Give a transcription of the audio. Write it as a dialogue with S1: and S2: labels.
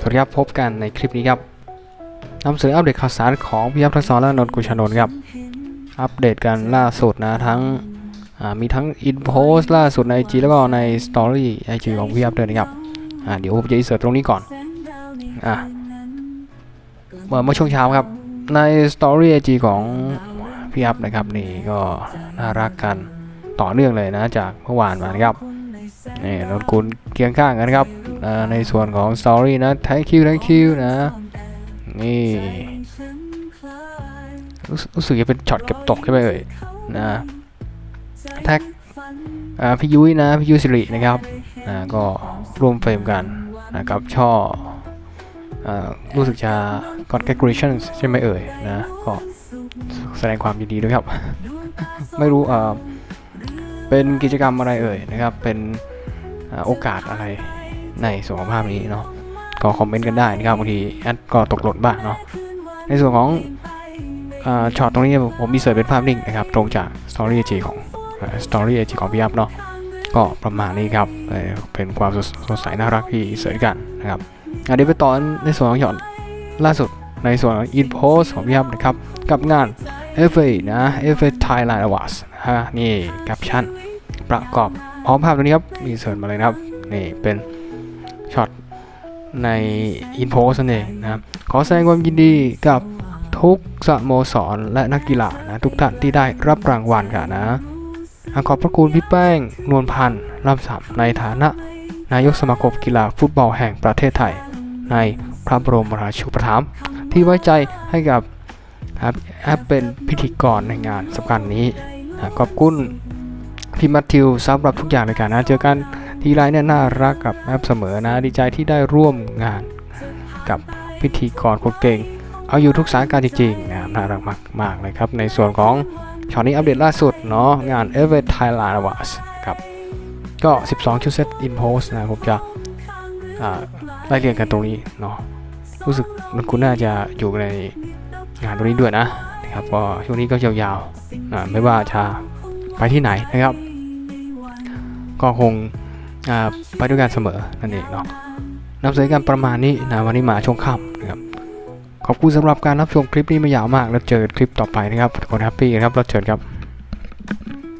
S1: สวัสดีครับพบกันในคลิปนี้ครับนำเสนออัปเดตข่าวสารของพี่ยับทักษรและนนท์กุชนนท์ครับ อัปเดตกันล่าสุดนะทั้งมีทั้งอินโพสล่าสุดใน IG แล้วก็ในสตอรี่ไอจีของพี่ยับด้วยนะครับเดี๋ยวผมจะอินเสิร์ตตรงนี้ก่อนอะเมื่อเมื่อช่วงเช้าครับ ในสตอรี่ไอจีของพี่ยับนะครับนี่ก็น่ารักกันต่อเนื่องเลยนะจากเมื่อวานมานะครับนี่นนกุลเคียงข้างกันครับ อ่าในส่วนของสตอรี่นะ thank you thank you นะ นี่รู้สึกจะเป็นช็อตเก็บตกใช่ไหมเอ่ยนะแท็กพี่ยุ้ยนะพี่ยุ้ยสิรินะครับอ่าก็ร่วมเฟรมกันนะครับช่ออรู้สึกจะ congratulations ใช่ไหมเอ่ยนะก็แสดงความยินดีด้วยครับ ไม่รู้เป็นกิจกรรมอะไรเอ่ยนะครับ เป็นโอกาสอะไร ในส่วนของภาพนี้เนาะก็คอมเมนต์กันได้นะครับบางทีแอดก็ตกหล่นบ้างเนาะในส่วนของอช็อตตรงนี้ผมมีเสิร์ฟเป็นภาพนิ่งนะครับ ตรงจาก Story AG ของ Story AG ของพี่ยับเนาะก็ประมาณนี้ครับเป็นความสดสดใสน่ารักที่เสิร์ฟกันนะครับอะเดี๋ยวไปตอนในส่วนของช็อตล่าสุดในส่วนของ In Post ของพี่ยับนะครับ กับงาน FA นะ FA Thailand Awards นะฮะนี่แคปชั่นประกอบพร้อมภาพตัวนี้ครับมีเสิร์ฟมาเลยนะครับนี่เป็น ช็อตในอินโพสนั่นเองนะครับ ขอแสดงความยินดีกับทุกสโมสรและนักกีฬานะทุกท่านที่ได้รับรางวัลค่ะนะอะขอบพระคุณพี่แป้งนวลพันธ์ลำสับในฐานะ นายกสมาคมกีฬาฟุตบอลแห่งประเทศไทย ในพระบรมราชูปถัมภ์ที่ไว้ใจให้กับแอปเป็นพิธีกรในงานสำคัญนี้ขอบคุณพี่มัทธิวสำหรับทุกอย่างเลยกันนะเจอกัน ทีไรเนี่ยน่ารักกับแอปเสมอนะ ดีใจที่ได้ร่วมงานกับพิธีกรคนเก่ง เอาอยู่ทุกสายการจริงๆนะครับน่ารักมากมากเลยครับ ในส่วนของช็อตนี้อัปเดตล่าสุดเนาะงาน e v e r Thailand Awards ครับก็ 12 ชุดเซต in post นะผมจะอ่าไล่เรียงกันตรงนี้เนาะรู้สึกมันคุณน่าจะอยู่ในงานตรงนี้ด้วยนะนะครับก็ช่วงนี้ก็ยาวๆไม่ว่าจะไปที่ไหนนะครับ ก็คง ไปด้วยกันเสมอนั่นเองเนาะนำเสนอกันประมาณนี้นะวันนี้มาช่วงค่ำนะครับขอบคุณสำหรับการรับชมคลิปนี้ไม่ยาวมาก แล้วเจอกันคลิปต่อไปนะครับทุกคนแฮปปี้นะครับแล้วเจอครับ